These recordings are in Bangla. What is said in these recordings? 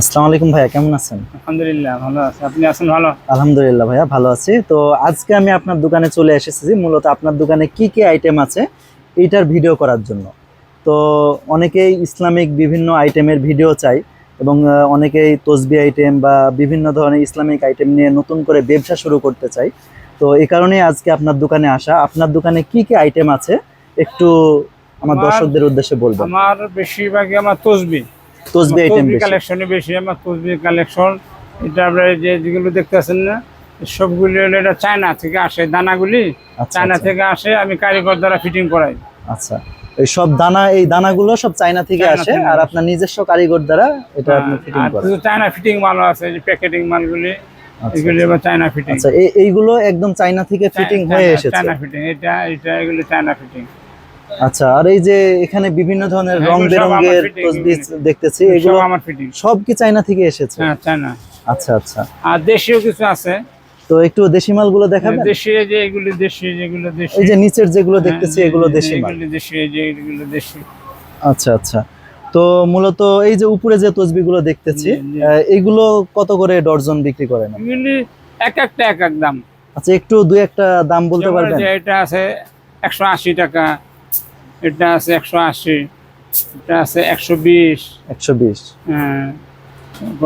আসসালামু আলাইকুম ভাইয়া কেমন আছেন? আলহামদুলিল্লাহ ভালো আছে। আপনি আছেন ভালো? আলহামদুলিল্লাহ ভাইয়া ভালো আছি। তো আজকে আমি আপনার দোকানে চলে এসেছি। মূলত আপনার দোকানে কি কি আইটেম আছে এইটার ভিডিও করার জন্য। তো অনেকেই ইসলামিক বিভিন্ন আইটেমের ভিডিও চাই এবং অনেকেই তসবি আইটেম বা বিভিন্ন ধরনের ইসলামিক আইটেম নিয়ে নতুন করে ব্যবসা শুরু করতে চাই। তো এই কারণেই আজকে আপনার দোকানে আসা। আপনার দোকানে কি কি আইটেম আছে একটু আমার দর্শকদের উদ্দেশ্যে বলবেন। আমার বেশিরভাগই আমার তসবি। তসবি আইটেম বেশি। কালেকশনে বেশি আমার তসবি কালেকশন এটা আপনার যে যেগুলো দেখতেছেন না সবগুলি হলো এটা চায়না থেকে আসে দানাগুলি। আচ্ছা চায়না আচ্ছা। থেকে আসে আমি কারিগর দ্বারা ফিটিং করাই। আচ্ছা এই সব দানা এই দানাগুলো সব চায়না থেকে আসে আর আপনার নিজস্ব কারিগর দ্বারা এটা আপনি ফিটিং করেন। কিছু চায়না ফিটিং মালও আছে যে প্যাকেটিং মালগুলি আচ্ছা, এগুলি আবার চায়না ফিটিং আচ্ছা এইগুলো একদম চায়না থেকে ফিটিং হয়ে এসেছে। চায়না ফিটিং এটা এটা এগুলি চায়না ফিটিং আচ্ছা আর এই যে এখানে বিভিন্ন ধরনের হ্যাঁ, রং বেরঙের fitting, তসবি এগুলো। দেখতেছি এগুলো আমার ফিটিং সব কি চায়না থেকে এসেছে? হ্যাঁ চায়না। আচ্ছা আচ্ছা। আর দেশীয় কিছু আছে? তো একটু দেশি মালগুলো দেখাবেন? দেশি যে এগুলি দেশি যেগুলো দেশি এই যে নিচের যেগুলো হ্যাঁ, দেখতেছি এগুলো দেশি মাল। এগুলি দেশি এই যে এগুলো দেশি আচ্ছা আচ্ছা। তো মূলত এই যে উপরে যে তসবিগুলো দেখতেছি এগুলো কত করে ডর্জন বিক্রি করেন? এক একটা এক এক দাম। আচ্ছা একটু দুই একটা দাম বলতে পারবেন? এটা আছে একশো আশি টাকা এটা আছে একশো আশি এটা আছে একশো বিশ। একশো বিশ। হ্যাঁ।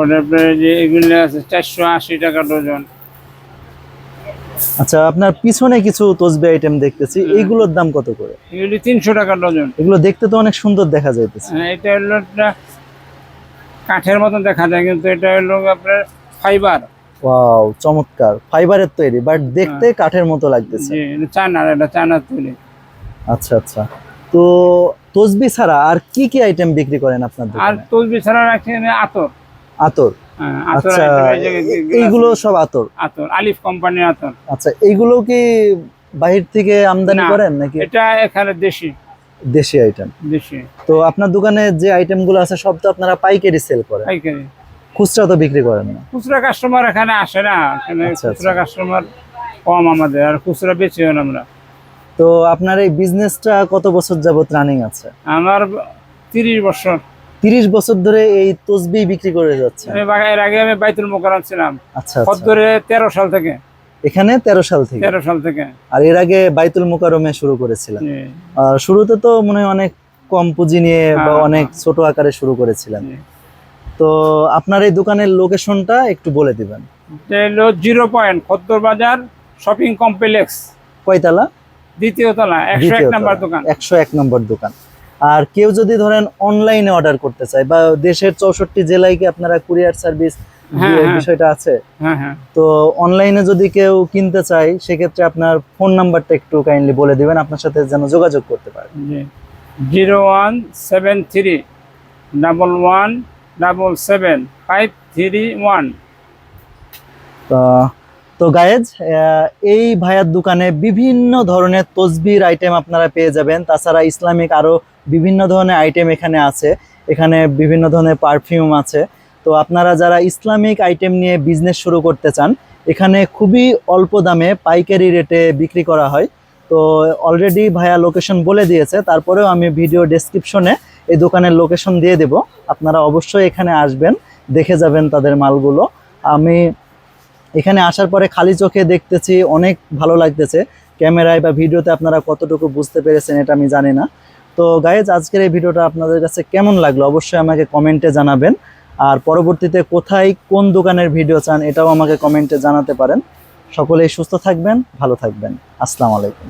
তারপরে যে এগুলি আছে চারশো আশি টাকা ডজন। আচ্ছা আপনার পিছনে কিছু তসবি আইটেম দেখতেছি হুম। এইগুলোর দাম কত করে? এগুলি তিনশো টাকা ডজন। এগুলো দেখতে তো অনেক সুন্দর দেখা যাইতেছে। হ্যাঁ, এটা হলো একটা কাঠের মতন দেখা যায় কিন্তু এটা হলো আপনার ফাইবার। ওয়াও চমৎকার। ফাইবারের তৈরি বাট দেখতে হ্যাঁ। কাঠের মতো লাগতেছে। যে এটা চায়নার এটা চায়নার তৈরি। আচ্ছা আচ্ছা। তো তসবি ছাড়া আর কি কি আইটেম বিক্রি করেন আপনার আর তসবি ছাড়া রাখছেন আতর। আতর? হ্যাঁ, আচ্ছা এইগুলো সব আতর? আতর আলিফ কোম্পানির আতর। আচ্ছা এইগুলো কি বাহির থেকে আমদানি করেন নাকি? এটা এখানে দেশি। দেশি আইটেম দেশি। তো আপনার দোকানে যে আইটেমগুলো আছে সব তো আপনারা পাইকারি সেল করেন? পাইকারি। খুচরা তো বিক্রি করেন না? খুচরা কাস্টমার এখানে আসে না। এখানে আচ্ছা, খুচরা কাস্টমার কম আমাদের আর খুচরা বেশি হন আমরা। তো আপনার এই বিজনেসটা কত বছর যাবত রানিং আছে? আমার তিরিশ বছর। তিরিশ বছর ধরে এই তসবি বিক্রি করে যাচ্ছে। আমি এর আগে আমি বাইতুল মোকারম ছিলাম। আচ্ছা আচ্ছা। পদ্মরে তেরো সাল থেকে। এখানে তেরো সাল থেকে? তেরো সাল থেকে। আর এর আগে বাইতুল মোকারমে শুরু করেছিলাম আর শুরুতে তো মনে হয় অনেক কম পুঁজি নিয়ে বা হ্যাঁ, অনেক ছোট আকারে শুরু করেছিলাম তো আপনার এই দোকানের লোকেশনটা একটু বলে দিবেন। এটা হলো জিরো পয়েন্ট খদ্দর বাজার শপিং কমপ্লেক্স। কয়তলা? দ্বিতীয় তলা একশো এক দ্বিতীয় দোকান। একশো এক নম্বর দোকান। আর কেউ যদি ধরেন অনলাইনে অর্ডার করতে চায় বা দেশের চৌষট্টি জেলায় কি আপনারা কুরিয়ার সার্ভিস হ্যাঁ, হ্যাঁ। বিষয়টা আছে? হ্যাঁ তো অনলাইনে যদি কেউ কিনতে চায় সেক্ষেত্রে আপনার ফোন নাম্বারটা একটু কাইন্ডলি বলে দিবেন আপনার সাথে যেন যোগাযোগ করতে পারে। Zero one seven three double one double seven five three one. তো গায়েজ এই ভাইয়ার দোকানে বিভিন্ন ধরনের তসবির আইটেম আপনারা পেয়ে যাবেন। তাছাড়া ইসলামিক আরও বিভিন্ন ধরনের আইটেম এখানে আছে। এখানে বিভিন্ন ধরনের পারফিউম আছে। তো আপনারা যারা ইসলামিক আইটেম নিয়ে বিজনেস শুরু করতে চান, এখানে খুবই অল্প দামে পাইকারি রেটে বিক্রি করা হয়। তো অলরেডি ভাইয়া লোকেশন বলে দিয়েছে। তারপরেও আমি ভিডিও ডেসক্রিপশনে এই দোকানের লোকেশন দিয়ে দেব। আপনারা অবশ্যই এখানে আসবেন, দেখে যাবেন তাদের মালগুলো। আমি এখানে আসার পরে খালি চোখে দেখতেছি, অনেক ভালো লাগতেছে। ক্যামেরায় বা ভিডিওতে আপনারা কতটুকু বুঝতে পেরেছেন এটা আমি জানি না। তো গায়েজ আজকের এই ভিডিওটা আপনাদের কাছে কেমন লাগল অবশ্যই আমাকে কমেন্টে জানাবেন। আর পরবর্তীতে কোথায় কোন দোকানের ভিডিও চান এটাও আমাকে কমেন্টে জানাতে পারেন। সকলেই সুস্থ থাকবেন, ভালো থাকবেন। আসসালামু আলাইকুম।